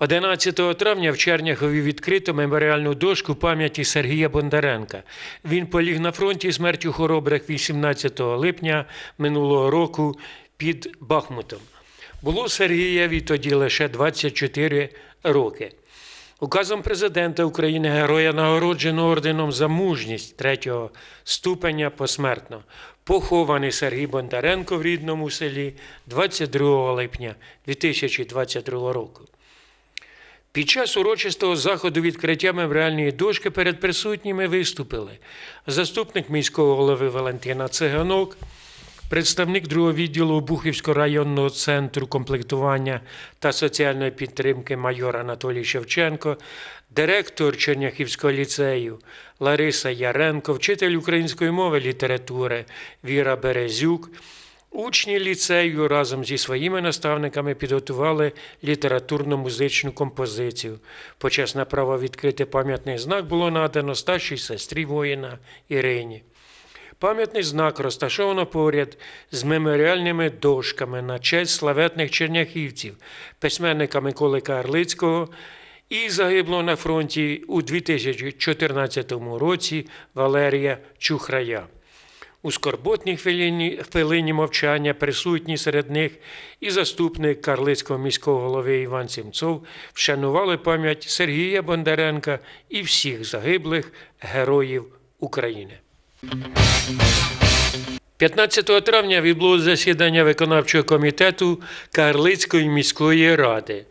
11 травня в Черняхові відкрито меморіальну дошку пам'яті Сергія Бондаренка. Він поліг на фронті смертю хоробрих 18 липня минулого року під Бахмутом. Було Сергієві тоді лише 24 роки. Указом президента України героя нагороджено орденом за мужність третього ступеня посмертно. Похований Сергій Бондаренко в рідному селі 22 липня 2022 року. Під час урочистого заходу відкриття меморіальної дошки перед присутніми виступили заступник міського голови Валентина Циганок, представник другого відділу Бухівського районного центру комплектування та соціальної підтримки майор Анатолій Шевченко, директор Черняхівського ліцею Лариса Яренко, вчитель української мови літератури Віра Березюк. Учні ліцею разом зі своїми наставниками підготували літературно-музичну композицію. Почесне право відкрити пам'ятний знак було надано старшій сестрі воїна Ірині. Пам'ятний знак розташовано поряд з меморіальними дошками на честь славетних черняхівців, письменника Миколи Карлицького і загиблого на фронті у 2014 році Валерія Чухрая. У скорботній хвилині, хвилині мовчання присутні серед них і заступник Карлицького міського голови Іван Сімцов вшанували пам'ять Сергія Бондаренка і всіх загиблих героїв України. 15 травня відбулося засідання виконавчого комітету Карлицької міської ради.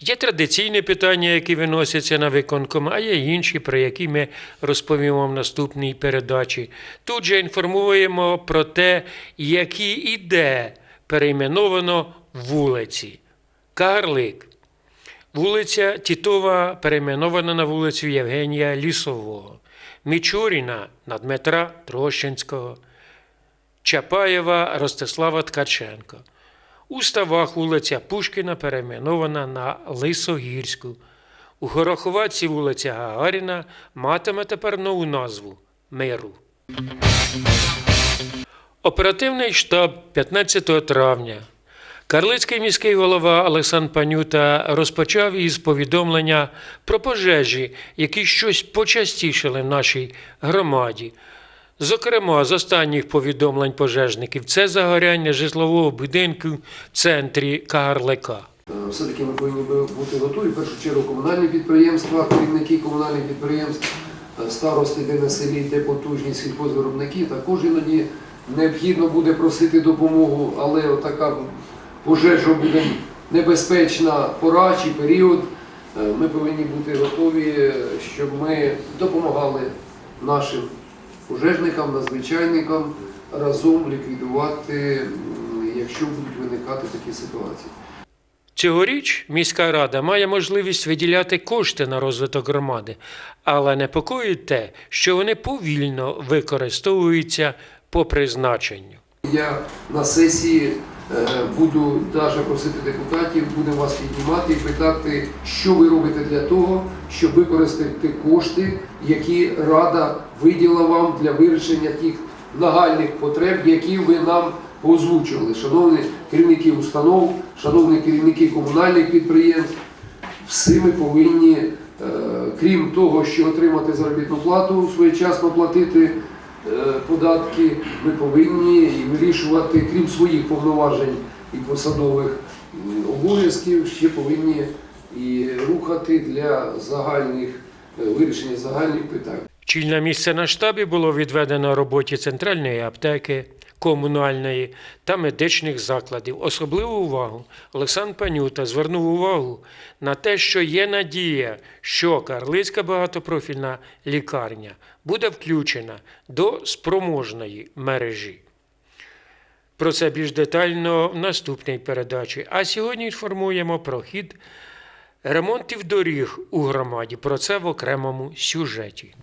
Є традиційні питання, які виносяться на виконком, а є інші, про які ми розповімо в наступній передачі. Тут же інформуємо про те, які іде перейменовано вулиці. Карлик. Вулиця Тітова перейменована на вулицю Євгенія Лісового, Мічуріна на Дмитра Трощинського, Чапаєва Ростислава Ткаченко. У ставах вулиця Пушкіна перейменована на Лисогірську. У Гороховаці вулиця Гагаріна матиме тепер нову назву Миру. Оперативний штаб 15 травня. Карлицький міський голова Олександр Панюта розпочав із повідомлення про пожежі, які щось почастішали в нашій громаді. Зокрема, з останніх повідомлень пожежників це загоряння житлового будинку в центрі Карлика. Е, Все-таки ми повинні бу- бути готові. В першу чергу комунальні підприємства, керівники комунальних підприємств, е, старости, де на селі, де потужні сільхозвиробники. Також іноді необхідно буде просити допомогу, але така пожежа буде небезпечна пора чи період. Е, Ми повинні бути готові, щоб ми допомагали нашим пожежникам, надзвичайникам разом ліквідувати, якщо будуть виникати такі ситуації. Цьогоріч міська рада має можливість виділяти кошти на розвиток громади, але непокоїть те, що вони повільно використовуються по призначенню. Я на сесії буду навіть просити депутатів, будемо вас піднімати і питати, що ви робите для того, щоб використати кошти, які Рада виділа вам для вирішення тих нагальних потреб, які ви нам озвучили. Шановні керівники установ, шановні керівники комунальних підприємств, всі ми повинні, е, крім того, що отримати заробітну плату, своєчасно платити е, податки, ми повинні вирішувати, крім своїх повноважень і посадових обов'язків, ще повинні і рухати для загальних е, вирішення загальних питань. Чільне місце на штабі було відведено роботі центральної аптеки, комунальної та медичних закладів. Особливу увагу Олександр Панюта звернув увагу на те, що є надія, що Карлицька багатопрофільна лікарня буде включена до спроможної мережі. Про це більш детально в наступній передачі. А сьогодні інформуємо про хід ремонтів доріг у громаді. Про це в окремому сюжеті.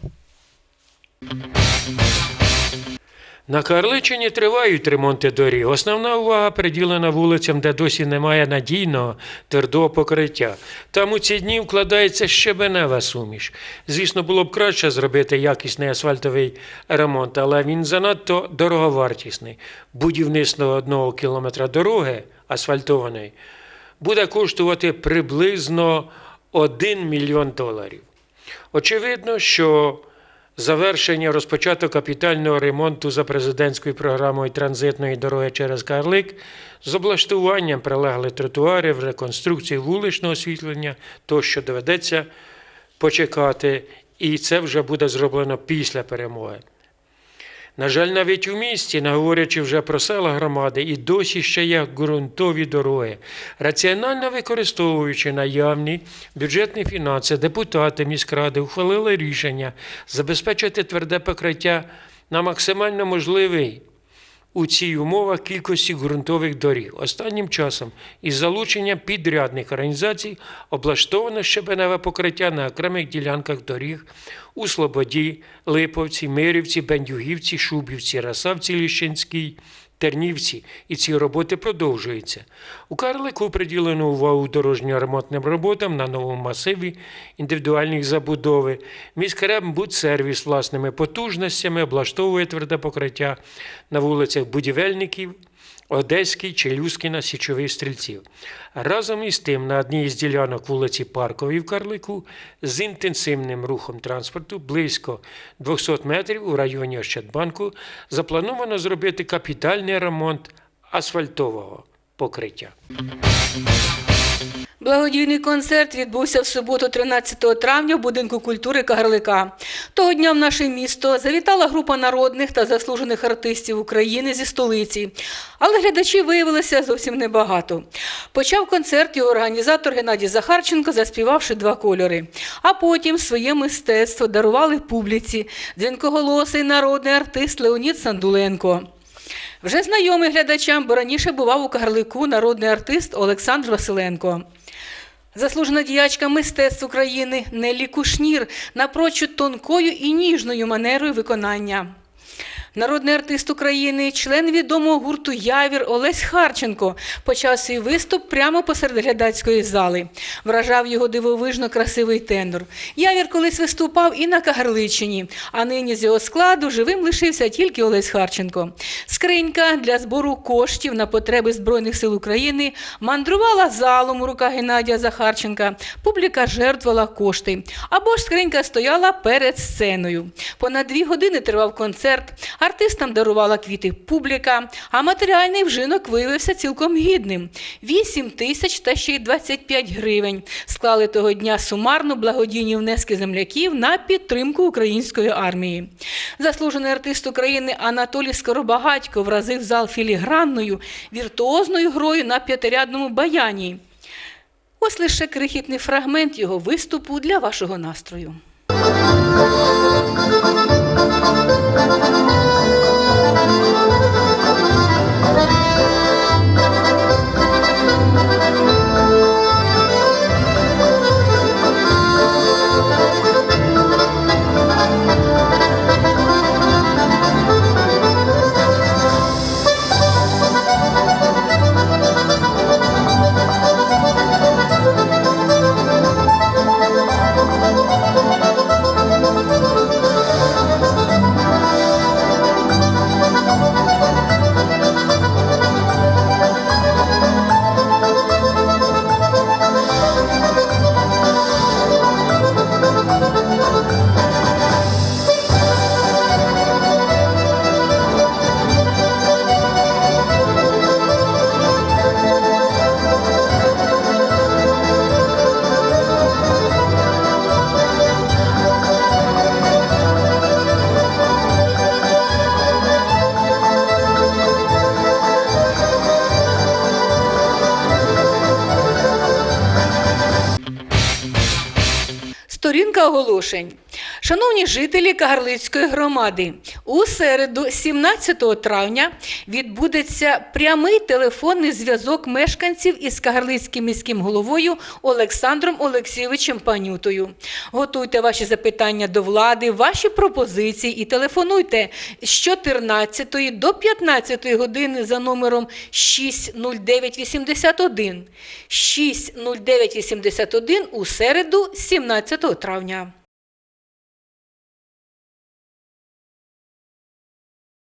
На Карличині тривають ремонти доріг. Основна увага приділена вулицям, де досі немає надійного твердого покриття. Там у ці дні вкладається щебенева суміш. Звісно, було б краще зробити якісний асфальтовий ремонт, але він занадто дороговартісний. Будівництво одного кілометра дороги асфальтованої буде коштувати приблизно 1 мільйон доларів. Очевидно, що завершення розпочаток капітального ремонту за президентською програмою транзитної дороги через Карлик з облаштуванням прилеглих тротуарів, реконструкції вуличного освітлення, тощо доведеться почекати, і це вже буде зроблено після перемоги. На жаль, навіть у місті, не говорячи вже про села громади, і досі ще є ґрунтові дороги. Раціонально використовуючи наявні бюджетні фінанси, депутати міськради ухвалили рішення забезпечити тверде покриття на максимально можливий у цій умовах кількості ґрунтових доріг. Останнім часом із залученням підрядних організацій облаштовано щебеневе покриття на окремих ділянках доріг у Слободі, Липовці, Мирівці, Бендюгівці, Шубівці, Расавці, Ліщинській, Тернівці. І ці роботи продовжуються. У Карлику приділено увагу дорожньо-ремонтним роботам на новому масиві індивідуальних забудови. Міськрембудсервіс власними потужностями облаштовує тверде покриття на вулицях Будівельників, Одеський, Челюскіна, Січових стрільців. Разом із тим, на одній із ділянок вулиці Парковій в Карлику з інтенсивним рухом транспорту близько 200 метрів у районі Ощадбанку заплановано зробити капітальний ремонт асфальтового покриття. Благодійний концерт відбувся в суботу, 13 травня в будинку культури Кагарлика. Того дня в наше місто завітала група народних та заслужених артистів України зі столиці, але глядачів виявилося зовсім небагато. Почав концерт його організатор Геннадій Захарченко, заспівавши два кольори. А потім своє мистецтво дарували публіці дзвінкоголосий народний артист Леонід Сандуленко. Вже знайомий глядачам, бо раніше бував у Кагарлику народний артист Олександр Василенко. Заслужена діячка мистецтв України Неллі Кушнір напрочуд тонкою і ніжною манерою виконання. Народний артист України, член відомого гурту Явір Олесь Харченко почав свій виступ прямо посеред глядацької зали. Вражав його дивовижно красивий тенор. Явір колись виступав і на Кагарличині, а нині з його складу живим лишився тільки Олесь Харченко. Скринька для збору коштів на потреби Збройних сил України мандрувала залом у руках Геннадія Захарченка. Публіка жертвувала кошти. Або ж скринька стояла перед сценою. Понад дві години тривав концерт. Артистам дарувала квіти публіка, а матеріальний вжинок виявився цілком гідним. 8 тисяч та ще й 25 гривень склали того дня сумарно благодійні внески земляків на підтримку української армії. Заслужений артист України Анатолій Скоробагатько вразив зал філігранною, віртуозною грою на п'ятирядному баяні. Ось лише крихітний фрагмент його виступу для вашого настрою. Сторінка оголошень. Шановні жителі Кагарлицької громади, у середу, 17 травня, відбудеться прямий телефонний зв'язок мешканців із Кагарлицьким міським головою Олександром Олексійовичем Панютою. Готуйте ваші запитання до влади, ваші пропозиції і телефонуйте з 14 до 15 години за номером 60981. 60981 у середу, 17 травня.